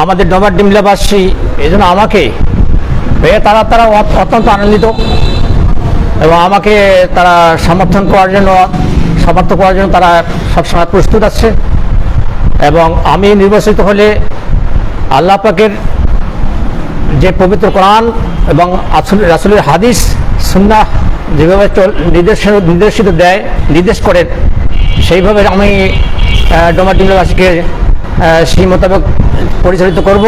আমাদের ডোমার ডিমলাবাসী এই জন্য আমাকে তারা তারা অত- অত্যন্ত আনন্দিত এবং আমাকে তারা সমর্থন করার জন্য, সমর্থন করার জন্য তারা সবসময় প্রস্তুত আছে। এবং আমি নির্বাচিত হলে আল্লাহ পাকের যে পবিত্র কোরআন এবং রাসুলের হাদিস, সুন্নাহ যেভাবে নির্দেশ নির্দেশিত দেয়, নির্দেশ করেন, সেইভাবে আমি ডোমার ডিমলাবাসীকে সেই মোতাবেক পরিচালিত করব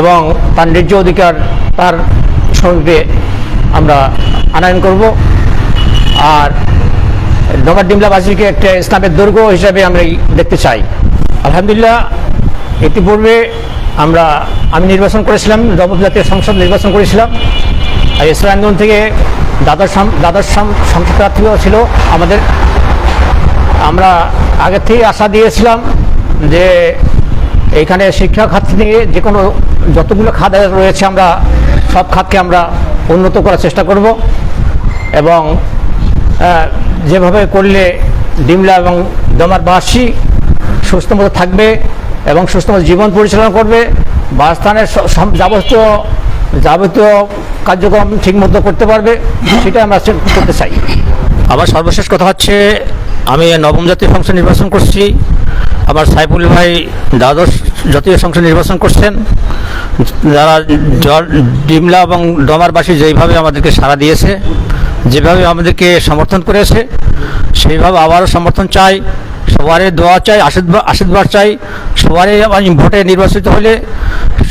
এবং তার ন্যায্য অধিকার তার সঙ্গে আমরা আনায়ন করব। আর ডোমার ডিমলাবাসীকে একটা ইসলামের দুর্গ হিসাবে আমরা দেখতে চাই। আলহামদুলিল্লাহ, ইতিপূর্বে আমরা, আমি নির্বাচন করেছিলাম নবম জাতীয় সংসদ নির্বাচন করেছিলাম। আর ইসলাম আন্দোলন থেকে দ্বাদশ দ্বাদশ সংসদ প্রার্থীও ছিল আমাদের। আমরা আগে থেকে আশা দিয়েছিলাম যে এখানে শিক্ষা খাত নিয়ে যে কোনো যতগুলো খাত রয়েছে আমরা, সব খাতকে আমরা উন্নত করার চেষ্টা করব এবং যেভাবে করলে ডিমলা এবং দমারবাসী সুস্থ মতো থাকবে এবং সুস্থ মতো জীবন পরিচালনা করবে, বাসস্থানের যাবতীয় যাবতীয় কার্যক্রম ঠিকমতো করতে পারবে, সেটা আমরা করতে চাই। আবার সর্বশেষ কথা হচ্ছে আমি নবম জাতীয় সংসদ নির্বাচন করছি। আমার সাইফুল ভাই দ্বাদশ জাতীয় সংসদ নির্বাচন করছেন। যারা ডিমলা এবং ডমারবাসী যেইভাবে আমাদেরকে সাড়া দিয়েছে, যেভাবে আমাদেরকে সমর্থন করেছে, সেইভাবে আবারও সমর্থন চাই, সবারই দোয়া চাই, আশীর্বাদ আশীর্বাদ চাই, সবারই ভোটে নির্বাচিত হলে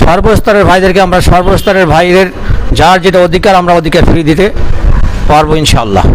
সর্বস্তরের ভাইদেরকে আমরা সর্বস্তরের ভাইদের যার যেটা অধিকার আমরা অধিকার ফিরিয়ে দিতে পারব ইনশাআল্লাহ।